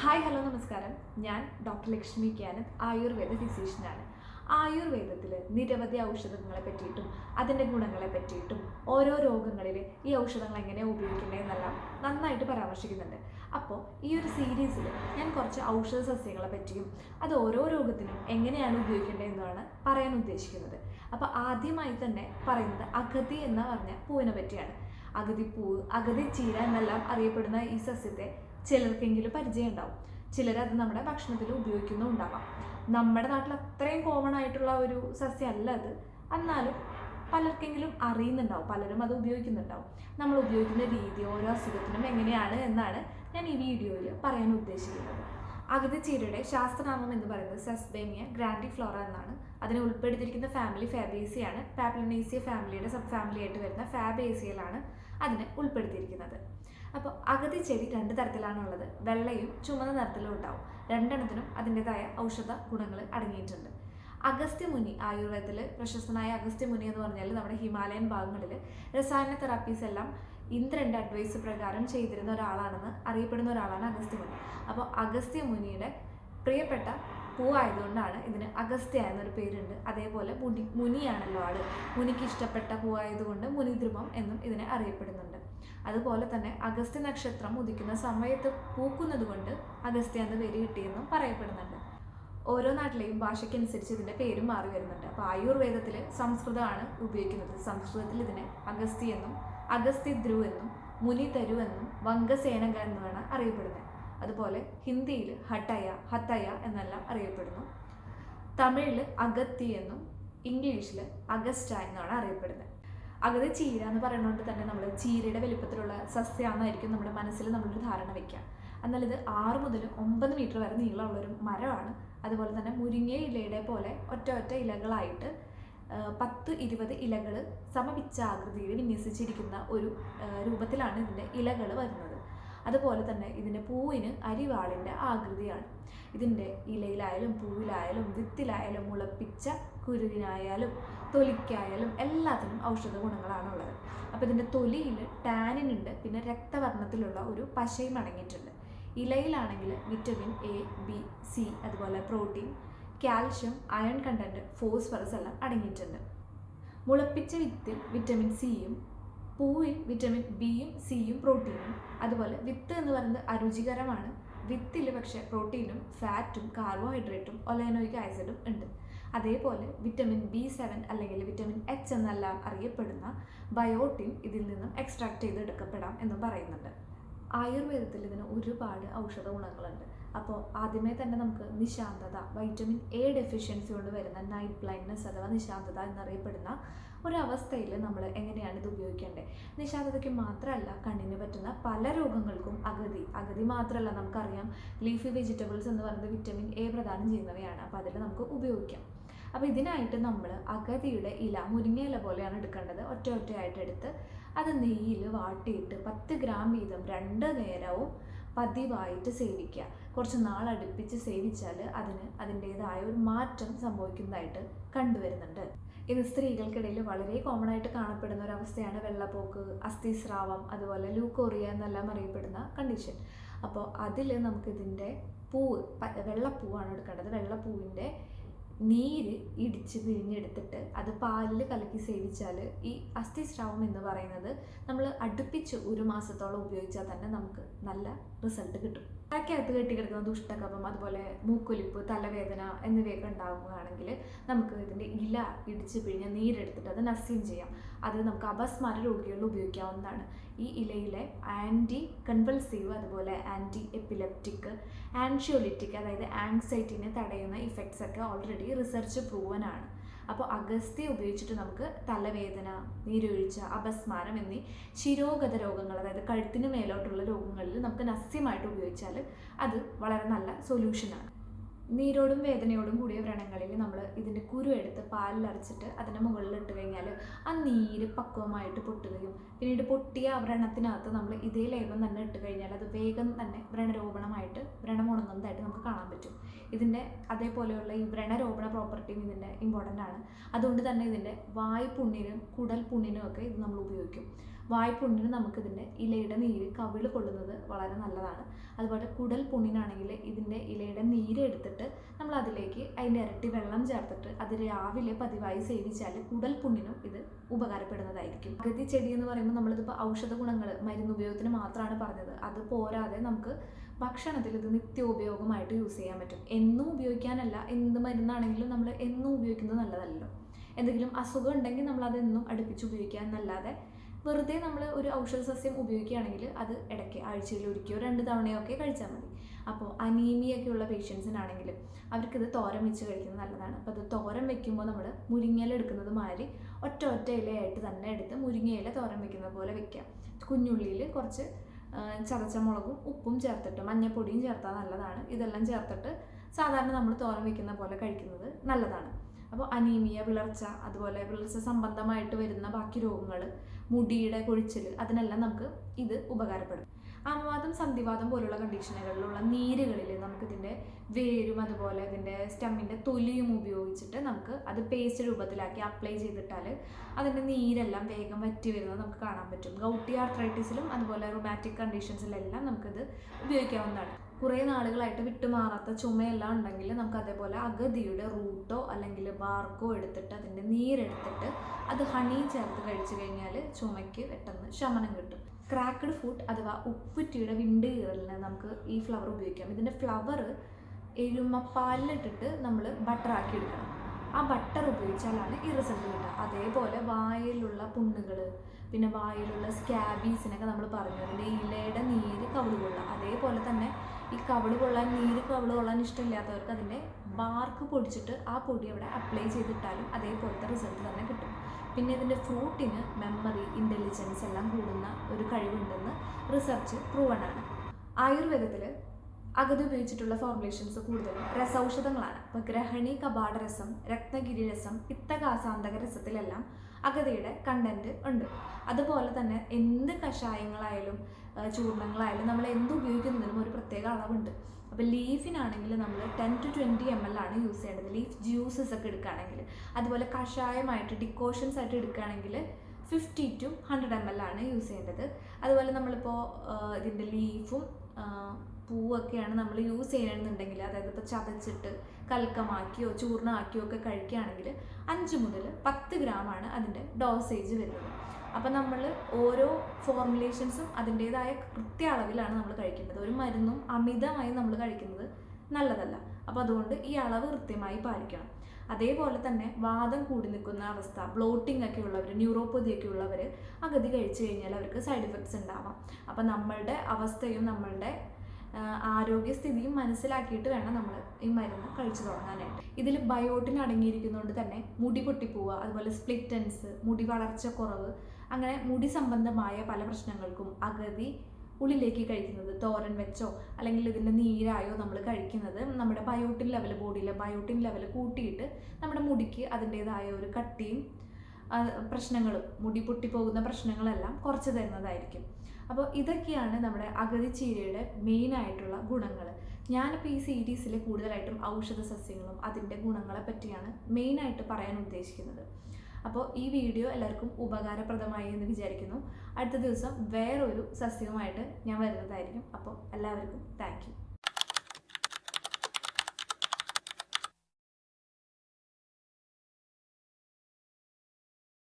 Hi hello നമസ്കാരം. ഞാൻ doctor Lakshmi Kyanath Ayurveda ഫിസീഷ്യനാണ്. ആയുർവേദത്തിൽ നിരവധി ഔഷധങ്ങളെ പറ്റിയിട്ടും അതിന്റെ ഗുണങ്ങളെ പറ്റിയിട്ടും ഓരോ രോഗങ്ങളിൽ ഈ ഔഷധങ്ങൾ എങ്ങനെ ഉപയോഗിക്കേണ്ടതെന്നെല്ലാം നന്നായിട്ട് പരാമർശിക്കുന്നുണ്ട്. അപ്പോൾ ഈ ഒരു സീരീസിൽ ഞാൻ കുറച്ച് ഔഷധ സസ്യങ്ങളെ പറ്റിയും അത് ഓരോ രോഗത്തിനും എങ്ങനെയാണ് ഉപയോഗിക്കേണ്ടതെന്നാണ് പറയാൻ ഉദ്ദേശിക്കുന്നത്. അപ്പോൾ ആദ്യമായി തന്നെ പറയുന്നത് അഗതി എന്ന് പറഞ്ഞ പൂവിനെ പറ്റിയാണ്. അഗതിപ്പൂവ് അഗതി ചീര എന്നെല്ലാം അറിയപ്പെടുന്ന ഈ സസ്യത്തെ ചിലർക്കെങ്കിലും പരിചയം ഉണ്ടാവും ചിലരത് നമ്മുടെ ഭക്ഷണത്തിൽ ഉപയോഗിക്കുന്നുണ്ടാവാം നമ്മുടെ നാട്ടിൽ അത്രയും കോമൺ ആയിട്ടുള്ള ഒരു സസ്യമല്ല അത്. എന്നാലും പലർക്കെങ്കിലും അറിയുന്നുണ്ടാവും. പലരും അത് ഉപയോഗിക്കുന്നുണ്ടാവും. നമ്മൾ ഉപയോഗിക്കുന്ന രീതി ഓരോ അസുഖത്തിനും എങ്ങനെയാണ് എന്നാണ് ഞാൻ ഈ വീഡിയോയിൽ പറയാൻ ഉദ്ദേശിക്കുന്നത്. അകതിച്ചീരയുടെ ശാസ്ത്രനാമം എന്ന് പറയുന്നത് സെസ്ബേമിയ ഗ്രാൻഡിഫ്ലോറ എന്നാണ്. അതിനെ ഉൾപ്പെടുത്തിയിരിക്കുന്ന ഫാമിലി ഫാബേസിയാണ് പാപ്ലിനേസിയ ഫാമിലിയുടെ സബ് ഫാമിലി ആയിട്ട് വരുന്ന ഫാബേസിയയിലാണ് അതിനെ ഉൾപ്പെടുത്തിയിരിക്കുന്നത്. അപ്പോൾ അഗതി ചെടി രണ്ട് തരത്തിലാണുള്ളത്. വെള്ളയും ചുമന്ന നിറത്തിലും ഉണ്ടാവും. രണ്ടെണ്ണത്തിനും അതിന്റെതായ ഔഷധ ഗുണങ്ങൾ അടങ്ങിയിട്ടുണ്ട്. അഗസ്ത്യമുനി ആയുർവേദത്തിൽ പ്രശസ്തനായ അഗസ്ത്യമുനി എന്ന് പറഞ്ഞാൽ നമ്മുടെ ഹിമാലയൻ ഭാഗങ്ങളിൽ രസായന തെറാപ്പീസ് എല്ലാം ഇന്ദ്രന്റെ അഡ്വൈസ് പ്രകാരം ചെയ്തിരുന്ന ഒരാളാണെന്ന് അറിയപ്പെടുന്ന ഒരാളാണ് അഗസ്ത്യമുനി അപ്പോൾ അഗസ്ത്യമുനിയുടെ പ്രിയപ്പെട്ട പൂവായതുകൊണ്ടാണ് ഇതിന് അഗസ്ത്യ എന്നൊരു പേരുണ്ട്. അതേപോലെ മുനി മുനിയാണല്ലോ ആൾ. മുനിക്ക് ഇഷ്ടപ്പെട്ട പൂവായതുകൊണ്ട് മുനിദ്രുമം എന്നും ഇതിനെ അറിയപ്പെടുന്നുണ്ട്. അതുപോലെ തന്നെ അഗസ്ത്യ നക്ഷത്രം ഉദിക്കുന്ന സമയത്ത് പൂക്കുന്നത് കൊണ്ട് അഗസ്ത്യ എന്ന പേര് കിട്ടിയെന്നും പറയപ്പെടുന്നുണ്ട്. ഓരോ നാട്ടിലെയും ഭാഷയ്ക്കനുസരിച്ച് ഇതിന്റെ പേരും മാറി വരുന്നുണ്ട്. അപ്പോൾ ആയുർവേദത്തിൽ സംസ്കൃതമാണ് ഉപയോഗിക്കുന്നത്. സംസ്കൃതത്തിൽ ഇതിനെ അഗസ്തി എന്നും അഗസ്ത്യദ്രു എന്നും മുനിതരു എന്നും വംഗസേനക എന്നുമാണ് അറിയപ്പെടുന്നത്. അതുപോലെ ഹിന്ദിയിൽ ഹട്ടയ ഹത്തയ എന്നെല്ലാം അറിയപ്പെടുന്നു. തമിഴിൽ അഗത്തി എന്നും ഇംഗ്ലീഷിൽ അഗസ്റ്റ എന്നാണ് അറിയപ്പെടുന്നത്. അകത് ചീര എന്ന് പറയുന്നതുകൊണ്ട് തന്നെ നമ്മൾ ചീരയുടെ വലിപ്പത്തിലുള്ള സസ്യമാണെന്നായിരിക്കും നമ്മുടെ മനസ്സിൽ നമ്മളൊരു ധാരണ വയ്ക്കുക. എന്നാൽ ഇത് ആറ് മുതൽ ഒമ്പത് മീറ്റർ വരെ നീളമുള്ളൊരു മരമാണ്. അതുപോലെ തന്നെ മുരിങ്ങ ഇലയുടെ പോലെ ഒറ്റ ഒറ്റ ഇലകളായിട്ട് പത്ത് ഇരുപത് ഇലകൾ സമപിച്ചാകൃതിയിൽ വിന്യസിച്ചിരിക്കുന്ന ഒരു രൂപത്തിലാണ് ഇതിന്റെ ഇലകൾ വരുന്നത്. അതുപോലെ തന്നെ ഇതിന്റെ പൂവിന് അരിവാളിന്റെ ആകൃതിയാണ്. ഇതിന്റെ ഇലയിലായാലും പൂവിലായാലും വിത്തിലായാലും മുളപ്പിച്ച കുരുവിനായാലും തൊലിക്കായാലും എല്ലാത്തിനും ഔഷധ ഗുണങ്ങളാണ് ഉള്ളത് അപ്പോൾ ഇതിന്റെ തൊലിയിൽ ടാനിൻ ഉണ്ട് പിന്നെ രക്തവർണത്തിലുള്ള ഒരു പശയും അടങ്ങിയിട്ടുണ്ട്. ഇലയിലാണെങ്കിൽ വിറ്റമിൻ എ ബി സി അതുപോലെ protein calcium iron content phosphorus എല്ലാം അടങ്ങിയിട്ടുണ്ട്. മുളപ്പിച്ച വിത്തിൽ വിറ്റമിൻ സിയും പൂവിൽ വിറ്റമിൻ ബിയും സിയും പ്രോട്ടീനും അതുപോലെ വിത്ത് എന്ന് പറയുന്നത് അരുചികരമാണ്. വിത്തിൽ പക്ഷേ പ്രോട്ടീനും ഫാറ്റും കാർബോഹൈഡ്രേറ്റും ഒലൈനോയിക് ആസിഡും ഉണ്ട്. അതേപോലെ വിറ്റമിൻ ബി സെവൻ അല്ലെങ്കിൽ വിറ്റമിൻ എച്ച് എന്നെല്ലാം അറിയപ്പെടുന്ന ബയോട്ടിൻ ഇതിൽ നിന്നും എക്സ്ട്രാക്ട് ചെയ്തെടുക്കപ്പെടാം എന്നും പറയുന്നുണ്ട്. ആയുർവേദത്തിൽ ഇതിന് ഒരുപാട് ഔഷധ ഗുണങ്ങളുണ്ട്. അപ്പോൾ ആദ്യമേ തന്നെ നമുക്ക് നിശാന്തത വൈറ്റമിൻ എ ഡെഫിഷ്യൻസി കൊണ്ട് വരുന്ന നൈറ്റ് ബ്ലൈൻഡ്നെസ് അഥവാ നിശാന്തത എന്നറിയപ്പെടുന്ന ഒരവസ്ഥയിൽ നമ്മൾ എങ്ങനെയാണ് ഇത് ഉപയോഗിക്കേണ്ടത്? നിശാന്തതയ്ക്ക് മാത്രമല്ല കണ്ണിന് പറ്റുന്ന പല രോഗങ്ങൾക്കും അഗതി. അഗതി മാത്രമല്ല നമുക്കറിയാം ലീഫി വെജിറ്റബിൾസ് എന്ന് പറയുന്നത് വിറ്റമിൻ എ പ്രദാനം ചെയ്യുന്നവയാണ്. അപ്പോൾ അതിൽ നമുക്ക് ഉപയോഗിക്കാം. അപ്പോൾ ഇതിനായിട്ട് നമ്മൾ അഗതിയുടെ ഇല മുരിങ്ങ ഇല പോലെയാണ് എടുക്കേണ്ടത്. ഒറ്റ ഒറ്റയായിട്ട് എടുത്ത് അത് നെയ്യിൽ വാട്ടിയിട്ട് പത്ത് ഗ്രാം വീതം രണ്ട് നേരവും പതിവായിട്ട് സേവിക്കുക. കുറച്ച് നാൾ അടുപ്പിച്ച് സേവിച്ചാൽ അതിന് അതിന്റേതായ ഒരു മാറ്റം സംഭവിക്കുന്നതായിട്ട് കണ്ടുവരുന്നുണ്ട്. ഇന്ന് സ്ത്രീകൾക്കിടയിൽ വളരെ കോമൺ ആയിട്ട് കാണപ്പെടുന്ന ഒരു അവസ്ഥയാണ് വെള്ളപ്പോക്ക് അസ്ഥിസ്രാവം അതുപോലെ ലൂക്കോറിയ എന്നെല്ലാം അറിയപ്പെടുന്ന കണ്ടീഷൻ അപ്പോൾ അതിൽ നമുക്കിതിന്റെ പൂവ് വെള്ളപ്പൂവാണ് എടുക്കേണ്ടത്. വെള്ളപ്പൂവിന്റെ നീര് ഇടിച്ച് പിഴിഞ്ഞെടുത്തിട്ട് അത് പാലിൽ കലക്കി സേവിച്ചാൽ ഈ അസ്ഥിസ്രാവം എന്ന് പറയുന്നത് നമ്മൾ അടുപ്പിച്ച് ഒരു മാസത്തോളം ഉപയോഗിച്ചാൽ തന്നെ നമുക്ക് നല്ല റിസൾട്ട് കിട്ടും. തലയ്ക്കകത്ത് കെട്ടിക്കിടക്കുന്ന ദുഷ്ടകപം അതുപോലെ മൂക്കൊലിപ്പ് തലവേദന എന്നിവയൊക്കെ ഉണ്ടാകുകയാണെങ്കിൽ നമുക്ക് ഇതിന്റെ ഇല ഇടിച്ച് പിഴിഞ്ഞ് നീരെടുത്തിട്ട് അത് നസ്യം ചെയ്യാം. അത് നമുക്ക് അപസ്മാര രോഗികളിൽ ഉപയോഗിക്കാവുന്നതാണ്. ഈ ഇലയിലെ ആന്റി കൺവൾസീവ് അതുപോലെ ആന്റി എപ്പിലെപ്റ്റിക് ആൻഷിയോലിറ്റിക് അതായത് ആങ്സൈറ്റിനെ തടയുന്ന ഇഫക്ട്സ് ഒക്കെ ഓൾറെഡി റിസർച്ച് പ്രൂവൻ ആണ്. അപ്പോൾ അഗസ്ത്യ ഉപയോഗിച്ചിട്ട് നമുക്ക് തലവേദന നീരൊഴിച്ച അപസ്മാരം എന്നീ ശിരോഗത രോഗങ്ങൾ അതായത് കഴുത്തിന് മേലോട്ടുള്ള രോഗങ്ങളിൽ നമുക്ക് നസ്യമായിട്ട് ഉപയോഗിച്ചാൽ അത് വളരെ നല്ല സൊല്യൂഷനാണ് നീരോടും വേദനയോടും കൂടിയ വ്രണങ്ങളിൽ നമ്മൾ ഇതിന്റെ കുരു എടുത്ത് പാലിൽ അരച്ചിട്ട് അതിന്റെ മുകളിൽ ഇട്ട് കഴിഞ്ഞാൽ ആ നീര് പക്വമായിട്ട് പൊട്ടുകയും പിന്നീട് പൊട്ടിയ ആ വ്രണത്തിനകത്ത് നമ്മൾ ഇതേ ലേപം തന്നെ ഇട്ട് കഴിഞ്ഞാൽ അത് വേഗം തന്നെ വ്രണരോപണമായിട്ട് വ്രണം ഉണങ്ങുന്നതായിട്ട് നമുക്ക് കാണാൻ പറ്റും. ഇതിന്റെ അതേപോലെയുള്ള ഈ വ്രണരോപണ പ്രോപ്പർട്ടിയും ഇതിന്റെ ഇമ്പോർട്ടന്റ് ആണ്. അതുകൊണ്ട് തന്നെ ഇതിന്റെ വായ്പുണ്ണിനും കുടൽ പുണ്ണിനും ഒക്കെ ഇത് നമ്മൾ ഉപയോഗിക്കും. വായ്പുണ്ണിന് നമുക്കിതിന്റെ ഇലയുടെ നീര് കവിൾ കൊള്ളുന്നത് വളരെ നല്ലതാണ്. അതുപോലെ കുടൽ പുണ്ണിനാണെങ്കിൽ ഇതിന്റെ ഇലയുടെ നീര് എടുത്തിട്ട് നമ്മൾ അതിലേക്ക് അതിന്റെ ഇരട്ടി വെള്ളം ചേർത്തിട്ട് അത് രാവിലെ പതിവായി സേവിച്ചാൽ കുടൽ പുണ്ണിനും ഇത് ഉപകാരപ്പെടുന്നതായിരിക്കും. അഗതി ചെടി എന്ന് പറയുമ്പോൾ നമ്മളിതിപ്പോൾ ഔഷധ ഗുണങ്ങൾ മരുന്ന് ഉപയോഗത്തിന് മാത്രമാണ് പറഞ്ഞത്. അത് പോരാതെ നമുക്ക് ഭക്ഷണത്തിൽ ഇത് നിത്യോപയോഗമായിട്ട് യൂസ് ചെയ്യാൻ പറ്റും. എന്നും ഉപയോഗിക്കാനല്ല എന്ത് മരുന്നാണെങ്കിലും നമ്മൾ എന്നും ഉപയോഗിക്കുന്നത് നല്ലതല്ലോ. എന്തെങ്കിലും അസുഖം ഉണ്ടെങ്കിൽ നമ്മൾ അതെന്നും അടുപ്പിച്ച് ഉപയോഗിക്കാൻ എന്നല്ലാതെ വെറുതെ നമ്മൾ ഒരു ഔഷധ സസ്യം ഉപയോഗിക്കുകയാണെങ്കിൽ അത് ഇടയ്ക്ക് ആഴ്ചയിൽ ഒരിക്കയോ രണ്ട് തവണയോ ഒക്കെ കഴിച്ചാൽ മതി. അപ്പോൾ അനീമിയൊക്കെ ഉള്ള പേഷ്യൻസിനാണെങ്കിൽ അവർക്കിത് തോരൻ വെച്ച് കഴിക്കുന്നത് നല്ലതാണ്. അപ്പോൾ അത് തോരൻ വെക്കുമ്പോൾ നമ്മൾ മുരിങ്ങയില എടുക്കുന്നത് മാതിരി ഒറ്റ ഒറ്റ ഇലയായിട്ട് തന്നെ എടുത്ത് മുരിങ്ങയില തോരൻ വെക്കുന്ന പോലെ വെക്കാം കുഞ്ഞുള്ളിയിൽ കുറച്ച് ചതച്ച മുളകും ഉപ്പും ചേർത്തിട്ട് മഞ്ഞപ്പൊടിയും ചേർത്താൽ നല്ലതാണ്. ഇതെല്ലാം ചേർത്തിട്ട് സാധാരണ നമ്മൾ തോരൻ വെക്കുന്ന പോലെ കഴിക്കുന്നത് നല്ലതാണ്. അപ്പോൾ അനീമിയ വിളർച്ച അതുപോലെ വിളർച്ച സംബന്ധമായിട്ട് വരുന്ന ബാക്കി രോഗങ്ങൾ മുടിയുടെ കൊഴിച്ചിൽ അതിനെല്ലാം നമുക്ക് ഇത് ഉപകാരപ്പെടും. ആമവാദം സന്ധിവാദം പോലുള്ള കണ്ടീഷനുകളിലുള്ള നീരുകളിൽ നമുക്കിതിന്റെ വേരും അതുപോലെ ഇതിന്റെ സ്റ്റമ്മിന്റെ തൊലിയും ഉപയോഗിച്ചിട്ട് നമുക്ക് അത് പേസ്റ്റ് രൂപത്തിലാക്കി അപ്ലൈ ചെയ്തിട്ടാൽ അതിന്റെ നീരെല്ലാം വേഗം വറ്റി വരുന്നത് നമുക്ക് കാണാൻ പറ്റും. ഗൗട്ടി ആർത്രൈറ്റിസിലും അതുപോലെ റൊമാറ്റിക് കണ്ടീഷൻസിലെല്ലാം നമുക്കിത് ഉപയോഗിക്കാവുന്നതാണ്. കുറേ നാളുകളായിട്ട് വിട്ടുമാറാത്ത ചുമയെല്ലാം ഉണ്ടെങ്കിൽ നമുക്ക് അതേപോലെ അഗതിയുടെ റൂട്ടോ അല്ലെങ്കിൽ ബാർക്കോ എടുത്തിട്ട് അതിന്റെ നീരെടുത്തിട്ട് അത് ഹണി ചേർത്ത് കഴിച്ചു കഴിഞ്ഞാൽ ചുമയ്ക്ക് പെട്ടെന്ന് ശമനം കിട്ടും. ക്രാക്ക്ഡ് ഫുഡ് അഥവാ ഉപ്പുറ്റിയുടെ വിണ്ട് കീറലിന് നമുക്ക് ഈ ഫ്ലവർ ഉപയോഗിക്കാം. ഇതിന്റെ ഫ്ലവർ എരുമപ്പാലിലിട്ടിട്ട് നമ്മൾ ബട്ടറാക്കി എടുക്കണം. ആ ബട്ടർ ഉപയോഗിച്ചാലാണ് ഈ റിസൾട്ട് കിട്ടുക. അതേപോലെ വായിലുള്ള പുണ്ണുകൾ പിന്നെ വായിലുള്ള സ്കാബീസിനൊക്കെ നമ്മൾ പറഞ്ഞു. അതിന്റെ ഇലയുടെ നീര് കവിളുകൊള്ളുക. അതേപോലെ തന്നെ ഈ കവിൾ കൊള്ളാൻ നീര് കവിൾ കൊള്ളാൻ ഇഷ്ടമില്ലാത്തവർക്ക് അതിന്റെ ബാർക്ക് പൊടിച്ചിട്ട് ആ പൊടി അവിടെ അപ്ലൈ ചെയ്തിട്ടാലും അതേപോലത്തെ റിസൾട്ട് തന്നെ കിട്ടും. പിന്നെ ഇതിന്റെ ഫ്രൂട്ടിന് മെമ്മറി ഇന്റലിജൻസ് എല്ലാം കൂടുന്ന ഒരു കഴിവുണ്ടെന്ന് റിസർച്ച് പ്രൂവൺ ആണ്. ആയുർവേദത്തിൽ അഗതി ഉപയോഗിച്ചിട്ടുള്ള ഫോർമുലേഷൻസ് കൂടുതലും രസൌഷധങ്ങളാണ്. ഇപ്പോൾ ഗ്രഹണി കപാടരസം രത്നഗിരി രസം പിത്തകാസാന്തക രസത്തിലെല്ലാം അഗതിയുടെ കണ്ടന്റ് ഉണ്ട്. അതുപോലെ തന്നെ എന്ത് കഷായങ്ങളായാലും ചൂർണങ്ങളായാലും നമ്മൾ എന്ത് ഉപയോഗിക്കുന്നതിനും ഒരു പ്രത്യേക അളവുണ്ട്. അപ്പോൾ ലീഫിനാണെങ്കിൽ നമ്മൾ ten to twenty M L ആണ് യൂസ് ചെയ്യേണ്ടത്. ലീഫ് ജ്യൂസസ് ഒക്കെ എടുക്കുകയാണെങ്കിൽ അതുപോലെ കഷായമായിട്ട് ഡിക്കോഷൻസ് ആയിട്ട് എടുക്കുകയാണെങ്കിൽ fifty to hundred M L ആണ് യൂസ് ചെയ്യേണ്ടത്. അതുപോലെ നമ്മളിപ്പോൾ ഇതിന്റെ ലീഫും പൂവൊക്കെയാണ് നമ്മൾ യൂസ് ചെയ്യണമെന്നുണ്ടെങ്കിൽ അതായത് ഇപ്പോൾ ചതച്ചിട്ട് കൽക്കമാക്കിയോ ചൂർണമാക്കിയോ ഒക്കെ കഴിക്കുകയാണെങ്കിൽ അഞ്ച് മുതൽ പത്ത് ഗ്രാമാണ് അതിന്റെ ഡോസേജ് വരുന്നത്. അപ്പം നമ്മൾ ഓരോ ഫോർമുലേഷൻസും അതിന്റേതായ കൃത്യ അളവിലാണ് നമ്മൾ കഴിക്കുന്നത് ഒരു മരുന്നും അമിതമായി നമ്മൾ കഴിക്കുന്നത് നല്ലതല്ല. അപ്പോൾ അതുകൊണ്ട് ഈ അളവ് കൃത്യമായി പാലിക്കണം. അതേപോലെ തന്നെ വാദം കൂടി നിൽക്കുന്ന അവസ്ഥ ബ്ലോട്ടിംഗ് ഒക്കെ ഉള്ളവർ ന്യൂറോപ്പതി ഒക്കെ ഉള്ളവർ അഗതി കഴിച്ചു കഴിഞ്ഞാൽ അവർക്ക് സൈഡ് എഫക്ട്സ് ഉണ്ടാവാം. അപ്പം നമ്മളുടെ അവസ്ഥയും നമ്മളുടെ ആരോഗ്യസ്ഥിതിയും മനസ്സിലാക്കിയിട്ട് വേണം നമ്മൾ ഈ മരുന്ന് കഴിച്ചു തുടങ്ങാനായിട്ട്. ഇതിൽ ബയോട്ടിൻ അടങ്ങിയിരിക്കുന്നതുകൊണ്ട് തന്നെ മുടി പൊട്ടിപ്പോവുക അതുപോലെ സ്പ്ലിറ്റൻസ് മുടി വളർച്ച കുറവ് അങ്ങനെ മുടി സംബന്ധമായ പല പ്രശ്നങ്ങൾക്കും അഗതി ഉള്ളിലേക്ക് കഴിക്കുന്നത് തോരൻ വെച്ചോ അല്ലെങ്കിൽ ഇതിന്റെ നീരായോ നമ്മൾ കഴിക്കുന്നത് നമ്മുടെ ബയോട്ടിൻ ലെവൽ ബോഡിയിലെ ബയോട്ടിൻ ലെവൽ കൂട്ടിയിട്ട് നമ്മുടെ മുടിക്ക് അതിന്റേതായ ഒരു കട്ടിയും പ്രശ്നങ്ങളും മുടി പൊട്ടിപ്പോകുന്ന പ്രശ്നങ്ങളെല്ലാം കുറച്ച് തരുന്നതായിരിക്കും. അപ്പോൾ ഇതൊക്കെയാണ് നമ്മുടെ അഗതി ചീരയുടെ മെയിൻ ആയിട്ടുള്ള ഗുണങ്ങൾ ഞാനിപ്പോൾ ഈ സീരീസിൽ കൂടുതലായിട്ടും ഔഷധ സസ്യങ്ങളും അതിന്റെ ഗുണങ്ങളെ പറ്റിയാണ് മെയിനായിട്ട് പറയാൻ ഉദ്ദേശിക്കുന്നത്. അപ്പോൾ ഈ വീഡിയോ എല്ലാവർക്കും ഉപകാരപ്രദമായി എന്ന് വിചാരിക്കുന്നു. അടുത്ത ദിവസം വേറൊരു സസ്യവുമായിട്ട് ഞാൻ വരുന്നതായിരിക്കും. അപ്പോൾ എല്ലാവർക്കും താങ്ക്